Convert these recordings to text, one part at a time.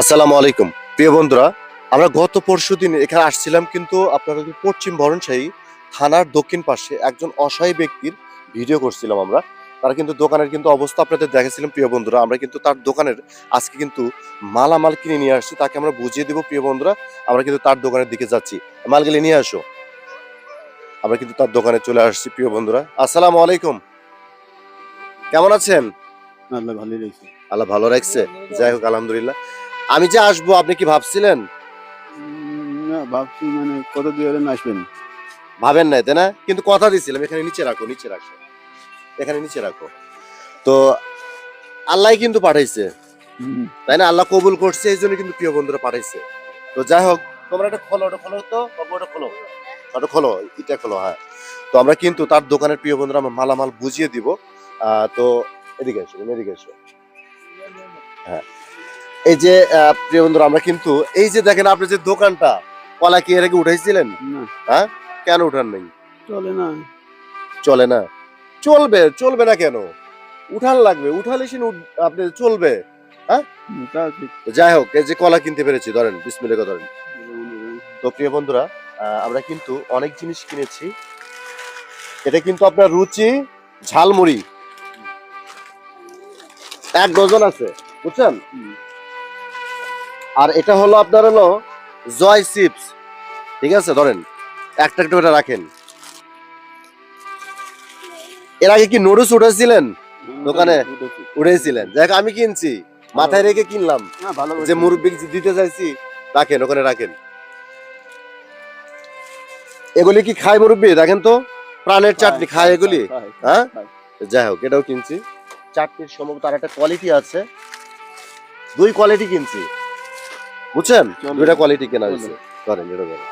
আসসালামু আলাইকুম। প্রিয় বন্ধুরা আমরা গত পরশু দিন এখানে আসছিলাম কিন্তু আপনারা পশ্চিম বরণশাহী থানার দক্ষিণ পাশে একজন অসহায় ব্যক্তির ভিডিও করছিলাম আমরা। তারা কিন্তু দোকানের কিন্তু অবস্থা আপনাদের দেখেছিলাম প্রিয় বন্ধুরা। আমরা কিন্তু তার দোকানের আজকে কিন্তু মালামাল কিনে নিয়ে আসছি তাকে আমরা বুঝিয়ে দেবো প্রিয় বন্ধুরা। আমরা কিন্তু তার দোকানের দিকে যাচ্ছি। মাল মালগুলি নিয়ে আসো। আমরা কিন্তু তার দোকানে চলে আসছি প্রিয় বন্ধুরা। আসসালামু আলাইকুম। কেমন আছেন? আল্লাহ ভালোই রয়েছে। আল্লাহ ভালো রাখছে। যাই হোক আলহামদুলিল্লাহ। আমি যে আসব আপনি কি ভাবছিলেন? না ভাবছি মানে কত দিয়ে হলেন আসবেন? ভাবেন নাই তাই না? কিন্তু কথা দিছিলাম এখানে নিচে রাখো নিচে রাখো। এখানে নিচে রাখো। তো আল্লাহ কিন্তু পাঠাইছে। তাই না? আল্লাহ কবুল করছে এই জন্য কিন্তু প্রিয় বন্ধুরা পাঠাইছে। তো যাই হোক তোমরা এটা খোলো ওটা খোলো তো? ওটা খোলো। ওটা খোলো এটা খোলো হ্যাঁ। তো আমরা কিন্তু তার দোকানের প্রিয় বন্ধুরা আমরা মালামাল বুঝিয়ে দিব। আহ, তো এদিকে এসো এদিকে এসো। হ্যাঁ। এই যে প্রিয় বন্ধুরা আমরা কিন্তু এই যে দেখেন আপনি যে দোকানটা কলা কি এর আগে উঠাইছিলেন? হ্যাঁ? কেন উঠান নাই? চলে না। চলে না। চলবে চলবে না কেন? উঠান লাগবে উঠালে সে আপনি চলবে। তো যাই হোক এই যে কলা কিনতে পেরেছি ধরেন বিসমিল্লাহ ধরেন। তো প্রিয় বন্ধুরা আমরা কিন্তু অনেক জিনিস কিনেছি। এটা কিন্তু আপনার রুচি ঝালমুড়ি। এক ডজন আছে বুঝছেন। আর এটা হলো আপনার হলো জয় চিপস। ঠিক আছে ধরেন একটা একটা করে রাখেন। এর আগে কি নুডলস উঠেছিলেন? দোকানে? উঠেছি। উঠেছিলেন। দেখ আমি কিনছি। মাথায় রেখে কিনলাম। যে মুরব্বী দিতে চাইছি রাখেন ওখানে রাখেন। এগুলি কি খায় মুরব্বী? দেখেন তো প্রাণের চাটনি খায় এগুলি। হ্যাঁ? যাই হোক এটাও কিনছি। চাটনির সম্ভবত আর একটা কোয়ালিটি আছে। দুই কোয়ালিটি কিনছি। বুঝছেন। দুইটা কোয়ালিটি কেনা হয়েছে। ধরেন এটা ধরেন।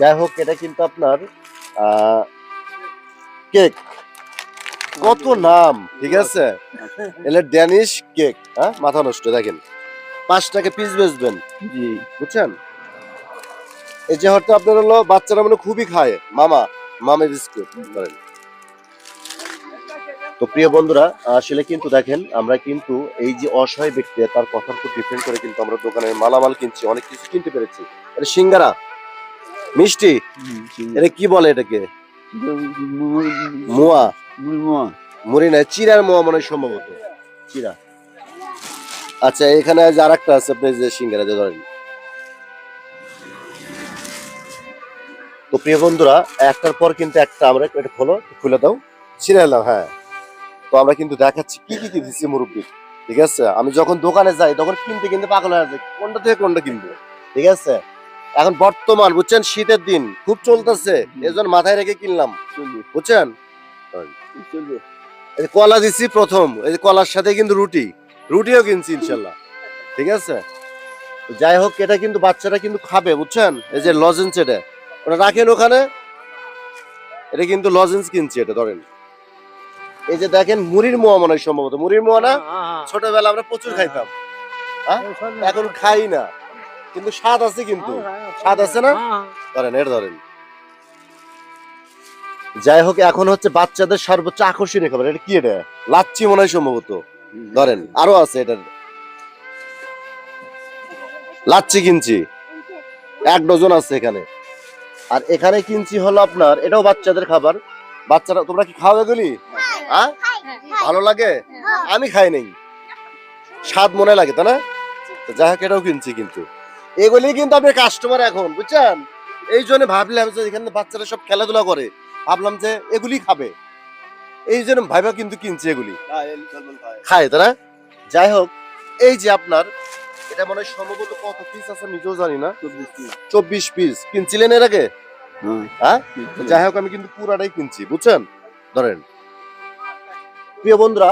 যাই হোক এটা কিন্তু আপনার কেক কত নাম ঠিক আছে? এলে ড্যানিশ কেক হ্যাঁ? মাথা নষ্ট দেখেন। পাঁচ টাকা পিস বেচবেন জি। বুঝছেন? এই যে হয়তো আপনার হলো বাচ্চারা মানে খুবই খায়। মামা মামা বিস্কুট ধরেন। তো প্রিয় বন্ধুরা আসলে কিন্তু দেখেন আমরা কিন্তু এই যে অসহায় ব্যক্তি তার কথার উপর ডিপেন্ড করে কিন্তু আমরা দোকানের মালামাল কিনছি অনেক কিছু কিনতে পেরেছি। এটা সিঙ্গারা মিষ্টি এটা কি বলে এটাকে? মোয়া। মুড়ি মোয়া। চিরার মোয়া মনে হয় সম্ভবত। চিরা। আচ্ছা এখানে আজ আর একটা আছে আপনি যে সিঙ্গারা যে ধরেন। তো প্রিয় বন্ধুরা একটার পর কিন্তু একটা আমরা এটা খোলো খুলে দাও। ছিঁড়ে এলাম হ্যাঁ। আমরা কিন্তু দেখাচ্ছি কি কি দিচ্ছি মুরব্বী ঠিক আছে? আমি যখন দোকানে যাই তখন কিনতে কিনতে পাগল হয়ে যায় কোনটা থেকে কোনটা কিনবো ঠিক আছে? এখন বর্তমান বুঝছেন? শীতের দিন খুব চলতেছে এজন্য মাথায় রেখে কিনলাম বুঝছেন? কলা দিচ্ছি প্রথম এই যে কলার সাথে কিন্তু রুটি রুটিও কিনছি ইনশাল্লাহ ঠিক আছে? যাই হোক এটা কিন্তু বাচ্চারা কিন্তু খাবে বুঝছেন? এই যে লজেন্স এটা ওটা রাখেন ওখানে এটা কিন্তু লজেন্স কিনছি এটা ধরেন। এই যে দেখেন মুড়ির মোয়া মনে হয় সম্ভবত। মুড়ির মোয়া না? ছোটবেলা আমরা প্রচুর খাইতাম। হ্যাঁ? এখন খাই না। কিন্তু স্বাদ আছে কিন্তু। স্বাদ আছে না? ধরেন এটা ধরেন। যাই হোক এখন হচ্ছে বাচ্চাদের সর্বোচ্চ আকর্ষণীয় খাবার। এটা কি এটা? লাচ্ছি মনে হয় সম্ভবত। ধরেন আরও আছে এটার। লাচ্ছি কিনছি। এক ডজন আছে এখানে। আর এখানে কিনছি হলো আপনার এটাও বাচ্চাদের খাবার। বাচ্চারা তোমরা কি খাও এগুলি? হ্যাঁ ভালো লাগে? আমি খাই নেই। স্বাদ মনে লাগে তাই না? যাই হোক এটাও কিনছি কিন্তু। এগুলি কিন্তু আপনি কাস্টমার এখন বুঝছেন? এই জন্য ভাবলাম যে এখানে বাচ্চারা সব খেলাধুলা করে। ভাবলাম যে এগুলি খাবে। এই জন্য ভাইবা কিন্তু কিনছে এগুলি। খায়, তারা যাই হোক এই যে আপনার এটা মনে হয় সম্ভবত কত পিস আছে নিজেও জানি না। চব্বিশ পিস। কিনছিলেন এর আগে? হ্যাঁ, হ্যাঁ যাই হোক আমি কিন্তু পুরাটাই কিনছি বুঝছেন? ধরেন। প্রিয় বন্ধুরা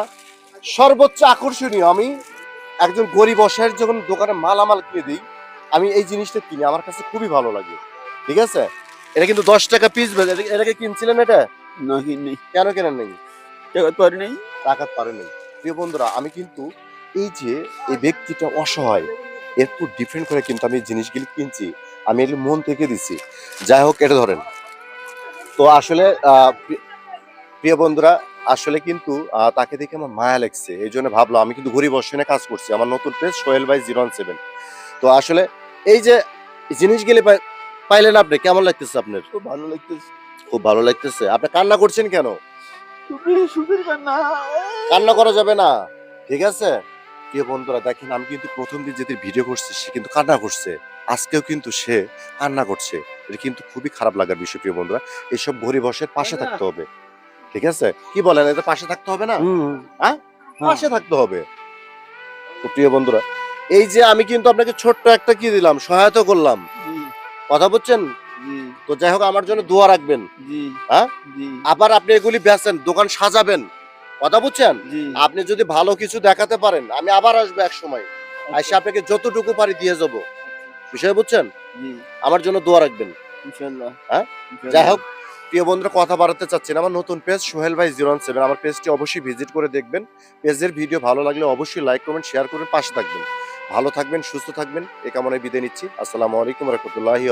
সর্বোচ্চ আকর্ষণীয় আমি একজন গরিব অসহায়ের যখন দোকানে মালামাল কিনে দিই আমি এই জিনিসটা কিনি আমার কাছে খুবই ভালো লাগে। ঠিক আছে? এটা কিন্তু দশ টাকা পিস এটাকে কিনছিলেন এটা? কেন কেনেন নেই? টাকা পারি নেই। টাকা পারে নেই। প্রিয় বন্ধুরা আমি কিন্তু এই যে এই ব্যক্তিটা অসহায় উপর ডিপেন্ড করে কিন্তু আমি এই জিনিসগুলি কিনছি আমি এগুলো মন থেকে দিছি। যাই হোক এটা ধরেন। তো আসলে প্রিয় বন্ধুরা আসলে কিন্তু তাকে দেখে আমার মায়া লাগছে। এই জন্য ভাবলাম আমি কিন্তু ঘুরি বসনে কাজ করছি আমার নতুন পেজ সোহেল ভাই জিরো সেভেন। তো আসলে এই যে জিনিসগুলি পাই- পাইলেন আপনি কেমন লাগতেছে আপনার? খুব ভালো লাগতেছে। খুব ভালো লাগতেছে। আপনি কান্না করছেন কেন? কান্না। কান্না করা যাবে না। ঠিক আছে? প্রিয় বন্ধুরা দেখেন আমি কিন্তু প্রথম দিন যেদিন ভিডিও করছি সে কিন্তু কান্না করছে। আজকেও কিন্তু সে কান্না করছে। এটা কিন্তু খুবই খারাপ লাগার বিষয় প্রিয় বন্ধুরা। এসব গরিব বসের পাশে থাকতে হবে। ঠিক আছে? কি বলেন এদের পাশে থাকতে হবে না? হ্যাঁ? পাশে থাকতে হবে। প্রিয় বন্ধুরা এই যে আমি কিন্তু আপনাকে ছোট্ট একটা কি দিলাম সহায়তা করলাম। কথা বলছেন তো যাই হোক আমার জন্য দোয়া রাখবেন। হ্যাঁ? আবার আপনি এগুলি বেচেন দোকান সাজাবেন। কথা বুঝছেন? আপনি যদি ভালো কিছু দেখাতে পারেন আমি আবার আসব এক সময়। এসে আপনাকে যতটুকু পারি দিয়ে যাব। বিষয় বুঝছেন? আমার জন্য দোয়া রাখবেন। হ্যাঁ? যাই হোক প্রিয় বন্ধুরা, কথা বাড়াতে চাচ্ছেন আমার নতুন পেজ সোহেল ভাই জিরো সেভেন আমার পেজটি অবশ্যই ভিজিট করে দেখবেন। পেজের ভিডিও ভালো লাগলে অবশ্যই লাইক করবেন শেয়ার করবেন পাশে থাকবেন। ভালো থাকবেন, সুস্থ থাকবেন। এ কামনায় বিদায় নিচ্ছি। আসসালামু আলাইকুম রহমতুল্লাহি